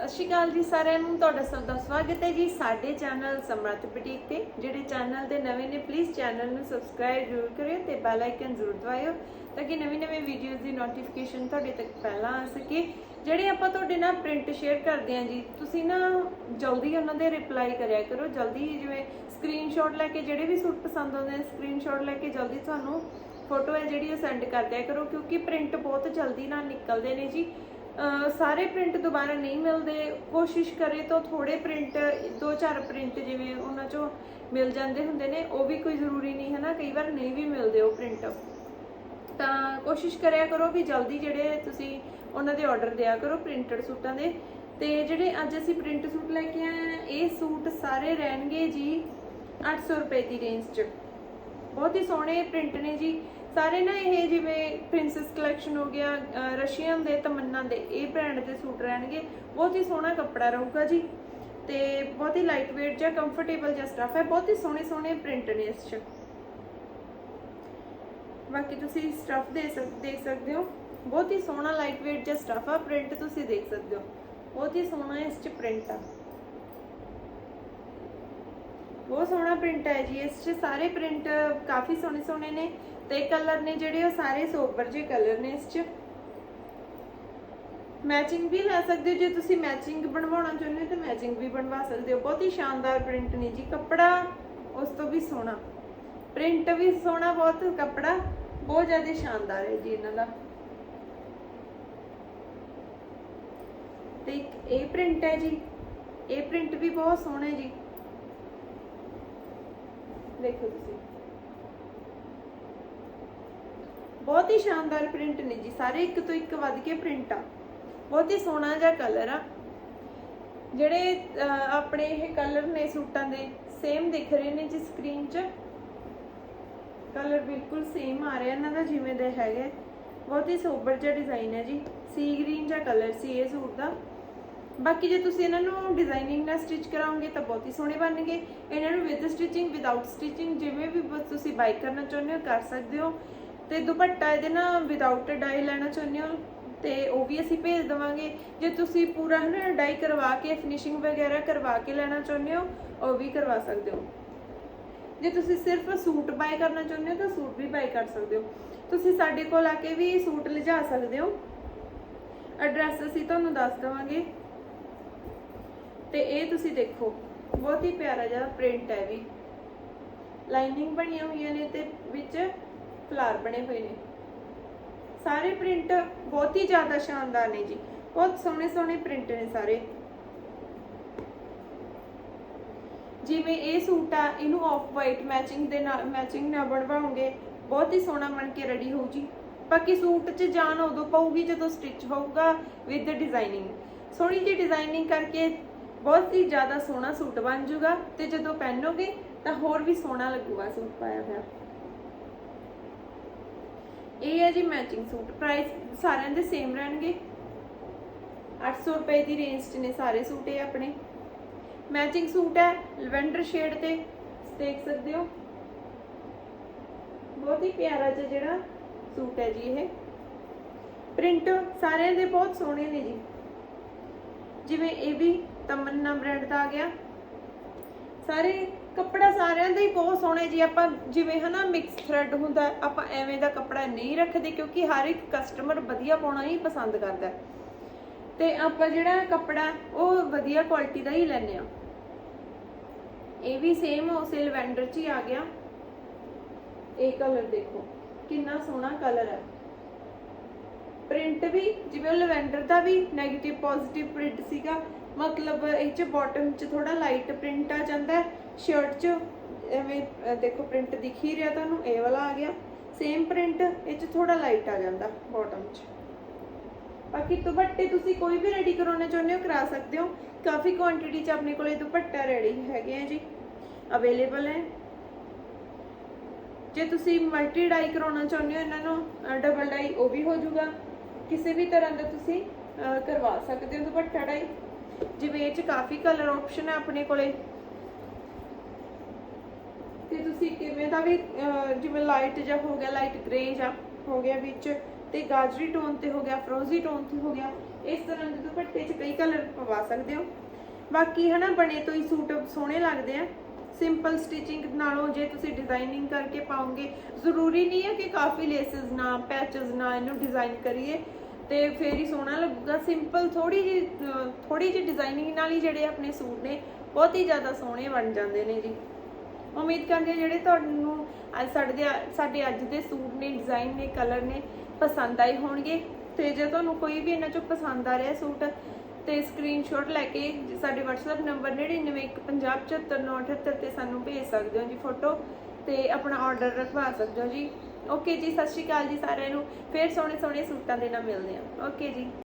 ਸਤਿ ਸ਼੍ਰੀ ਅਕਾਲ ਜੀ ਸਾਰਿਆਂ ਨੂੰ। ਤੁਹਾਡਾ ਸਭ ਦਾ ਸਵਾਗਤ ਹੈ ਜੀ ਸਾਡੇ ਚੈਨਲ ਸਮਰੱਥ ਬੁਟੀਕ ਤੇ। ਜਿਹੜੇ ਚੈਨਲ ਦੇ ਨਵੇਂ ਨੇ ਪਲੀਜ਼ ਚੈਨਲ ਨੂੰ ਸਬਸਕ੍ਰਾਈਬ ਜ਼ਰੂਰ ਕਰਿਓ ਤੇ ਬੈਲ ਆਈਕਨ ਜ਼ਰੂਰ ਦਬਾਇਓ ਤਾਂ ਕਿ ਨਵੀਂ ਨਵੀਂ ਵੀਡੀਓਜ਼ ਦੀ ਨੋਟੀਫਿਕੇਸ਼ਨ ਤੁਹਾਡੇ ਤੱਕ ਪਹਿਲਾਂ ਆ ਸਕੇ। ਜਿਹੜੇ ਆਪਾਂ ਤੁਹਾਡੇ ਨਾਲ ਪ੍ਰਿੰਟ ਸ਼ੇਅਰ ਕਰਦੇ ਹਾਂ ਜੀ, ਤੁਸੀਂ ਨਾ ਜਲਦੀ ਉਹਨਾਂ ਦੇ ਰਿਪਲਾਈ ਕਰਿਆ ਕਰੋ। ਜਲਦੀ ਜਿਵੇਂ ਸਕਰੀਨਸ਼ਾਟ ਲੈ ਕੇ ਜਿਹੜੇ ਵੀ ਸੂਟ ਪਸੰਦ ਆਉਂਦੇ ਨੇ ਸਕਰੀਨਸ਼ਾਟ ਲੈ ਕੇ ਜਲਦੀ ਤੁਹਾਨੂੰ ਫੋਟੋ ਹੈ ਜਿਹੜੀ ਉਹ ਸੈਂਡ ਕਰ ਦਿਆ ਕਰੋ ਕਿਉਂਕਿ ਪ੍ਰਿੰਟ ਬਹੁਤ ਜਲਦੀ ਨਾਲ ਨਿਕਲਦੇ ਨੇ ਜੀ। ਸਾਰੇ ਪ੍ਰਿੰਟ ਦੁਬਾਰਾ ਨਹੀਂ ਮਿਲਦੇ। ਕੋਸ਼ਿਸ਼ ਕਰੇ ਤਾਂ ਥੋੜੇ ਪ੍ਰਿੰਟ ਦੋ ਚਾਰ ਪ੍ਰਿੰਟ ਜਿਵੇਂ ਉਹਨਾਂ ਚੋਂ ਮਿਲ ਜਾਂਦੇ ਹੁੰਦੇ ਨੇ, ਉਹ ਵੀ ਕੋਈ ਜ਼ਰੂਰੀ ਨਹੀਂ ਹੈ ਨਾ ਕਈ ਵਾਰ ਨਹੀਂ ਵੀ ਮਿਲਦੇ ਉਹ ਪ੍ਰਿੰਟ ਤਾਂ ਕੋਸ਼ਿਸ਼ ਕਰਿਆ ਕਰੋ ਵੀ ਜਲਦੀ ਜਿਹੜੇ ਤੁਸੀਂ ਉਹਨਾਂ ਦੇ ਆਰਡਰ ਦਿਆ ਕਰੋ ਪ੍ਰਿੰਟਡ ਸੂਟਾਂ ਦੇ। ਤੇ ਜਿਹੜੇ ਅੱਜ ਅਸੀਂ ਪ੍ਰਿੰਟ ਸੂਟ ਲੈ ਕੇ ਆਏ ਆ, ਇਹ ਸੂਟ ਸਾਰੇ ਰਹਿਣਗੇ ਜੀ 800 ਰੁਪਏ ਦੀ ਰੇਂਜ 'ਚ। ਬਹੁਤ ਹੀ ਸੋਹਣੇ ਪ੍ਰਿੰਟ ਨੇ ਜੀ। ਸਾਰੇ ਨਾ ਇਹ ਜਿਵੇਂ ਪ੍ਰਿੰਸੈਸ ਕਲੈਕਸ਼ਨ ਹੋ ਗਿਆ ਰਸ਼ੀਅਨ ਦੇ, ਤਮੰਨਾ ਦੇ, ਇਹ ਬ੍ਰਾਂਡ ਦੇ ਸੂਟ ਰਹਿਣਗੇ। ਬਹੁਤ ਹੀ ਸੋਹਣਾ ਕੱਪੜਾ ਰਹੂਗਾ ਜੀ। ਤੇ ਬਹੁਤ ਹੀ ਲਾਈਟ weight ਜਿਹਾ ਕੰਫਰਟੇਬਲ ਜਿਹਾ ਸਟਫ ਹੈ। ਬਹੁਤ ਹੀ ਸੋਹਣੇ ਸੋਹਣੇ ਪ੍ਰਿੰਟ ਨੇ ਇਸ 'ਚ। ਬਾਕੀ ਤੁਸੀਂ ਸਟਫ ਦੇ ਦੇਖ ਸਕਦੇ ਹੋ। ਬਹੁਤ ਹੀ ਸੋਹਣਾ ਲਾਈਟ weight ਜਿਹਾ ਸਟਫ ਆ। ਪ੍ਰਿੰਟ ਤੁਸੀਂ ਦੇਖ ਸਕਦੇ ਹੋ। ਬਹੁਤ ਹੀ ਸੋਹਣਾ ਇਸ 'ਚ ਪ੍ਰਿੰਟ ਆ। ਬਹੁਤ ਸੋਹਣਾ ਪ੍ਰਿੰਟ ਹੈ ਜੀ। ਇਸ 'ਚ ਸਾਰੇ ਪ੍ਰਿੰਟ ਕਾਫੀ ਸੋਹਣੇ ਸੋਹਣੇ ਨੇ ਤੇ ਕਲਰ ਨੇ ਜਿਹੜੇ ਉਹ ਸਾਰੇ ਸੋਬਰ ਜਿਹੇ ਕਲਰ ਨੇ ਇਸ 'ਚ। ਮੈਚਿੰਗ ਵੀ ਲੈ ਸਕਦੇ ਹੋ। ਜੇ ਤੁਸੀਂ ਮੈਚਿੰਗ ਬਣਵਾਉਣਾ ਚਾਹੁੰਦੇ ਹੋ ਤਾਂ ਮੈਚਿੰਗ ਵੀ ਬਣਵਾ ਸਕਦੇ ਹੋ। ਬਹੁਤ ਹੀ ਸ਼ਾਨਦਾਰ ਪ੍ਰਿੰਟ ਨੇ ਜੀ। ਕੱਪੜਾ ਉਸ ਤੋਂ ਵੀ ਸੋਹਣਾ। ਪ੍ਰਿੰਟ ਵੀ ਸੋਹਣਾ ਬਹੁਤ, ਕੱਪੜਾ ਬਹੁਤ ਜ਼ਿਆਦਾ ਸ਼ਾਨਦਾਰ ਹੈ ਜੀ ਇਹਨਾਂ ਦਾ। ਤੇ ਇੱਕ ਇਹ ਪ੍ਰਿੰਟ ਹੈ ਜੀ। ਇਹ ਪ੍ਰਿੰਟ ਵੀ ਬਹੁਤ ਸੋਹਣਾ ਹੈ ਜੀ। ਦੇਖੋ ਤੁਸੀਂ। ਬਹੁਤ ਹੀ ਸ਼ਾਨਦਾਰ ਪ੍ਰਿੰਟ ਨੇ ਜੀ, ਸਾਰੇ ਇੱਕ ਤੋਂ ਇੱਕ ਵੱਧ ਕੇ ਪ੍ਰਿੰਟ ਆ। ਬਹੁਤ ਹੀ ਸੋਹਣਾ ਜਿਹਾ ਕਲਰ ਆ। ਜਿਹੜੇ ਆਪਣੇ ਇਹ ਕਲਰ ਨੇ ਸੂਟਾਂ ਦੇ ਸੇਮ ਦਿਖ ਰਹੇ ਨੇ ਜੀ ਸਕਰੀਨ 'ਚ। ਕਲਰ ਬਿਲਕੁਲ ਸੇਮ ਆ ਰਿਹਾ, ਇਹਨਾਂ ਦਾ ਜਿਵੇਂ ਦੇ ਹੈਗੇ। ਬਹੁਤ ਹੀ ਸੋਬਰ ਜਿਹਾ ਡਿਜ਼ਾਈਨ ਹੈ ਜੀ। ਸੀ ਗ੍ਰੀਨ ਜਿਹਾ ਕਲਰ ਸੀ ਇਹ ਸੂਟ ਦਾ। ਬਾਕੀ ਜੇ ਤੁਸੀਂ ਇਹਨਾਂ ਨੂੰ ਡਿਜ਼ਾਈਨਿੰਗ ਨਾਲ ਸਟਿਚ ਕਰਾਓਗੇ ਤਾਂ ਬਹੁਤ ਹੀ ਸੋਹਣੇ ਬਣਨਗੇ। ਇਹਨਾਂ ਨੂੰ ਵਿਦ ਸਟਿਚਿੰਗ ਵਿਦਆਊਟ ਸਟਿਚਿੰਗ ਜਿਵੇਂ ਵੀ ਤੁਸੀਂ ਬਾਈ ਕਰਨਾ ਚਾਹੁੰਦੇ ਹੋ ਕਰ ਸਕਦੇ ਹੋ। ਤੇ ਦੁਪੱਟਾ ਇਹਦੇ ਨਾਲ ਵਿਦਆਊਟ ਡਾਈ ਲੈਣਾ ਚਾਹੁੰਦੇ ਹੋ ਤੇ ਉਹ ਵੀ ਅਸੀਂ ਭੇਜ ਦਵਾਂਗੇ। ਜੇ ਤੁਸੀਂ ਪੂਰਾ ਹੈ ਨਾ ਡਾਈ ਕਰਵਾ ਕੇ ਫਿਨਿਸ਼ਿੰਗ ਵਗੈਰਾ ਕਰਵਾ ਕੇ ਲੈਣਾ ਚਾਹੁੰਦੇ ਹੋ, ਉਹ ਵੀ ਕਰਵਾ ਸਕਦੇ ਹੋ। ਜੇ ਤੁਸੀਂ ਸਿਰਫ ਸੂਟ ਬਾਈ ਕਰਨਾ ਚਾਹੁੰਦੇ ਹੋ ਤਾਂ ਸੂਟ ਵੀ ਬਾਈ ਕਰ ਸਕਦੇ ਹੋ। ਤੁਸੀਂ ਸਾਡੇ ਕੋਲ ਆ ਕੇ ਵੀ ਸੂਟ ਲਿਜਾ ਸਕਦੇ ਹੋ। ਐਡਰੈਸ ਅਸੀਂ ਤੁਹਾਨੂੰ ਦੱਸ ਦਵਾਂਗੇ। ਤੇ ਇਹ ਤੁਸੀਂ ਦੇਖੋ, ਬਹੁਤ ਹੀ ਪਿਆਰਾ ਜਿਹਾ ਪ੍ਰਿੰਟ ਹੈ ਵੀ। ਲਾਈਨਿੰਗ ਬਣੀਆਂ ਹੋਈਆਂ ਨੇ ਤੇ ਵਿੱਚ ਫਲਾਰ ਬਣੇ ਹੋਏ ਨੇ। ਸਾਰੇ ਪ੍ਰਿੰਟ ਬਹੁਤ ਹੀ ਜ਼ਿਆਦਾ ਸ਼ਾਨਦਾਰ ਨੇ ਜੀ। ਬਹੁਤ ਸੋਹਣੇ ਸੋਹਣੇ ਪ੍ਰਿੰਟ ਨੇ ਸਾਰੇ। ਜਿਵੇਂ ਇਹ ਸੂਟ ਆ, ਇਹਨੂੰ ਆਫ ਵਾਈਟ ਮੈਚਿੰਗ ਦੇ ਨਾਲ ਮੈਚਿੰਗ ਨਾਲ ਬਣਵਾਉਂਗੇ ਬਹੁਤ ਹੀ ਸੋਹਣਾ ਬਣ ਕੇ ਰੈਡੀ ਹੋਊ ਜੀ ਬਾਕੀ ਸੂਟ 'ਚ ਜਾਨ ਉਦੋਂ ਪਊਗੀ ਜਦੋਂ ਸਟਿਚ ਹੋਊਗਾ ਵਿਦ ਡਿਜ਼ਾਈਨਿੰਗ ਸੋਹਣੀ ਜੀ ਡਿਜ਼ਾਈਨਿੰਗ ਕਰਕੇ ਬਹੁਤ ਹੀ ਜ਼ਿਆਦਾ ਸੋਹਣਾ ਸੂਟ ਬਣ ਜਾਊਗਾ ਤੇ ਜਦੋਂ ਪਹਿਨੋਗੇ ਤਾਂ ਹੋਰ ਵੀ ਸੋਹਣਾ ਲੱਗੂਗਾ ਸੂਟ ਪਾਇਆ ਹੋਇਆ। ਇਹ ਹੈ ਜੀ ਮੈਚਿੰਗ ਸੂਟ। ਪ੍ਰਾਈਸ ਸਾਰਿਆਂ ਦੇ ਸੇਮ ਰਹਿਣਗੇ। 800 ਰੁਪਏ ਦੀ ਰੇਂਜ 'ਚ ਨੇ ਸਾਰੇ ਸੂਟ ਇਹ ਆਪਣੇ। ਮੈਚਿੰਗ ਸੂਟ ਹੈ ਲਵੈਂਡਰ ਸ਼ੇਡ ਤੇ, ਦੇਖ ਸਕਦੇ ਹੋ। ਬਹੁਤ ਹੀ ਪਿਆਰਾ ਜਿਹਾ ਜਿਹੜਾ ਸੂਟ ਹੈ ਜੀ ਇਹ। ਪ੍ਰਿੰਟ ਸਾਰਿਆਂ ਦੇ ਬਹੁਤ ਸੋਹਣੇ ਨੇ ਜੀ। ਜਿਵੇਂ ਇਹ ਵੀ ਤਮੰਨਾ ਬ੍ਰਾਂਡ ਦਾ ਆ ਗਿਆ। ਸਾਰੇ ਕੱਪੜਾ ਸਾਰਿਆਂ ਦਾ ਹੀ ਬਹੁਤ ਸੋਹਣਾ ਜੀ। ਆਪਾਂ ਜਿਵੇਂ ਹਨਾ ਮਿਕਸ ਥ੍ਰੈਡ ਹੁੰਦਾ, ਆਪਾਂ ਐਵੇਂ ਦਾ ਕੱਪੜਾ ਨਹੀਂ ਰੱਖਦੇ ਕਿਉਂਕਿ ਹਰ ਇੱਕ ਕਸਟਮਰ ਵਧੀਆ ਪਾਉਣਾ ਹੀ ਪਸੰਦ ਕਰਦਾ ਤੇ ਆਪਾਂ ਜਿਹੜਾ ਕੱਪੜਾ, ਉਹ ਵਧੀਆ ਕੁਆਲਿਟੀ ਦਾ ਹੀ ਲੈਨੇ ਆ ਇਹ ਵੀ ਸੇਮ ਉਸੇ ਲਵੈਂਡਰ 'ਚ ਹੀ ਆ ਗਿਆ। ਇਹ ਕਲਰ ਦੇਖੋ, ਕਿੰਨਾ ਸੋਹਣਾ ਕਲਰ ਹੈ। ਪ੍ਰਿੰਟ ਵੀ, ਜਿਵੇਂ ਉਹ ਲਵੈਂਡਰ ਦਾ ਵੀ 네ਗੇਟਿਵ ਪੋਜ਼ਿਟਿਵ ਪ੍ਰਿੰਟ ਸੀਗਾ ਮਤਲਬ ਇਹ ਚ ਬਾਟਮ ਚ ਥੋੜਾ ਲਾਈਟ ਪ੍ਰਿੰਟ ਆ ਜਾਂਦਾ ਸ਼ਰਟ ਚ ਐਵੇਂ ਦੇਖੋ ਪ੍ਰਿੰਟ ਦਿਖ ਹੀ ਰਿਹਾ ਤੁਹਾਨੂੰ, ਇਹ ਵਾਲਾ ਆ ਗਿਆ। ਸੇਮ ਪ੍ਰਿੰਟ ਇਹ ਚ ਥੋੜਾ ਲਾਈਟ ਆ ਜਾਂਦਾ ਬਾਟਮ ਚ। ਬਾਕੀ ਦੁਪੱਟੇ ਤੁਸੀਂ ਕੋਈ ਵੀ ਰੈਡੀ ਕਰਾਉਣਾ ਚਾਹੁੰਦੇ ਹੋ, ਕਰਾ ਸਕਦੇ ਹੋ। ਕਾਫੀ ਕੁਆਂਟੀਟੀ ਚ ਆਪਣੇ ਕੋਲੇ ਦੁਪੱਟਾ ਰੈਡੀ ਹੈਗੇ ਆ ਜੀ। ਅਵੇਲੇਬਲ ਹੈ। ਜੇ ਤੁਸੀਂ ਮਲਟੀ ਡਾਈ ਕਰਾਉਣਾ ਚਾਹੁੰਦੇ ਹੋ ਇਹਨਾਂ ਨੂੰ ਡਬਲ ਡਾਈ ਉਹ ਵੀ ਹੋ ਜਾਊਗਾ। ਕਿਸੇ ਵੀ ਤਰ੍ਹਾਂ ਦਾ ਤੁਸੀਂ ਕਰਵਾ ਸਕਦੇ ਹੋ ਦੁਪੱਟਾ ਡਾਈ ਜਿਵੇਂ ਇਹ ਚ ਕਾਫੀ ਕਲਰ ਆਪਸ਼ਨ ਹੈ ਆਪਣੇ ਕੋਲੇ। ਤੇ ਤੁਸੀਂ ਕਿਵੇਂ ਦਾ ਵੀ ਜਿਵੇਂ ਲਾਈਟ ਜਾਂ ਹੋ ਗਿਆ ਲਾਈਟ ਗ੍ਰੇ ਜਾਂ ਹੋ ਗਿਆ ਵਿੱਚ, ਤੇ ਗਾਜਰੀ ਟੋਨ ਤੇ ਹੋ ਗਿਆ ਫਰੋਜ਼ੀ ਟੋਨ ਤੇ ਹੋ ਗਿਆ, ਇਸ ਤਰ੍ਹਾਂ ਦੇ ਦੁਪੱਟੇ 'ਚ ਕਈ ਕਲਰ ਪਵਾ ਸਕਦੇ ਹੋ। ਬਾਕੀ ਹਨਾ, ਬਣੇ ਤੋਂ ਹੀ ਸੂਟ ਸੋਹਣੇ ਲੱਗਦੇ ਆ। ਸਿੰਪਲ ਸਟਿਚਿੰਗ ਨਾਲੋਂ ਜੇ ਤੁਸੀਂ ਡਿਜ਼ਾਈਨਿੰਗ ਕਰਕੇ ਪਾਉਂਗੇ ਜ਼ਰੂਰੀ ਨਹੀਂ ਹੈ ਕਿ ਕਾਫੀ ਲੇਸਸ ਨਾ ਪੈਚਸ ਨਾ ਇਹਨੂੰ ਡਿਜ਼ਾਈਨ ਕਰੀਏ। ਤੇ ਫੇਰ ਹੀ ਸੋਹਣਾ ਲੱਗੂਗਾ। ਸਿੰਪਲ ਥੋੜੀ ਜੀ ਥੋੜੀ ਜੀ ਡਿਜ਼ਾਈਨਿੰਗ ਨਾਲ ਹੀ ਜਿਹੜੇ ਆਪਣੇ ਸੂਟ ਨੇ, ਬਹੁਤ ਹੀ ਜ਼ਿਆਦਾ ਸੋਹਣੇ ਬਣ ਜਾਂਦੇ ਨੇ ਜੀ। ਉਮੀਦ ਕਰਦੇ ਹਾਂ ਜਿਹੜੇ ਤੁਹਾਨੂੰ ਅੱਜ ਸਾਡੇ ਸਾਡੇ ਅੱਜ ਦੇ ਸੂਟ ਨੇ ਡਿਜ਼ਾਈਨ ਨੇ ਕਲਰ ਨੇ ਪਸੰਦ ਆਏ ਹੋਣਗੇ। ਤੇ ਜੇ ਤੁਹਾਨੂੰ ਕੋਈ ਵੀ ਇਹਨਾਂ ਚੋਂ ਪਸੰਦ ਆ ਰਿਹਾ ਸੂਟ, ਤੇ ਸਕਰੀਨਸ਼ਾਟ ਲੈ ਕੇ ਸਾਡੇ WhatsApp ਨੰਬਰ 9915074978 ਤੇ ਸਾਨੂੰ ਭੇਜ ਸਕਦੇ ਹੋ ਜੀ ਫੋਟੋ ਤੇ ਆਪਣਾ ਆਰਡਰ ਰਖਵਾ ਸਕਦੇ ਹੋ ਜੀ। ਓਕੇ ਜੀ, ਸਤਿ ਸ਼੍ਰੀ ਅਕਾਲ ਜੀ ਸਾਰਿਆਂ ਨੂੰ। ਫੇਰ ਸੋਹਣੇ ਸੋਹਣੇ ਸੂਟਾਂ ਦੇ ਨਾਲ ਮਿਲਦੇ ਆ ਓਕੇ ਜੀ।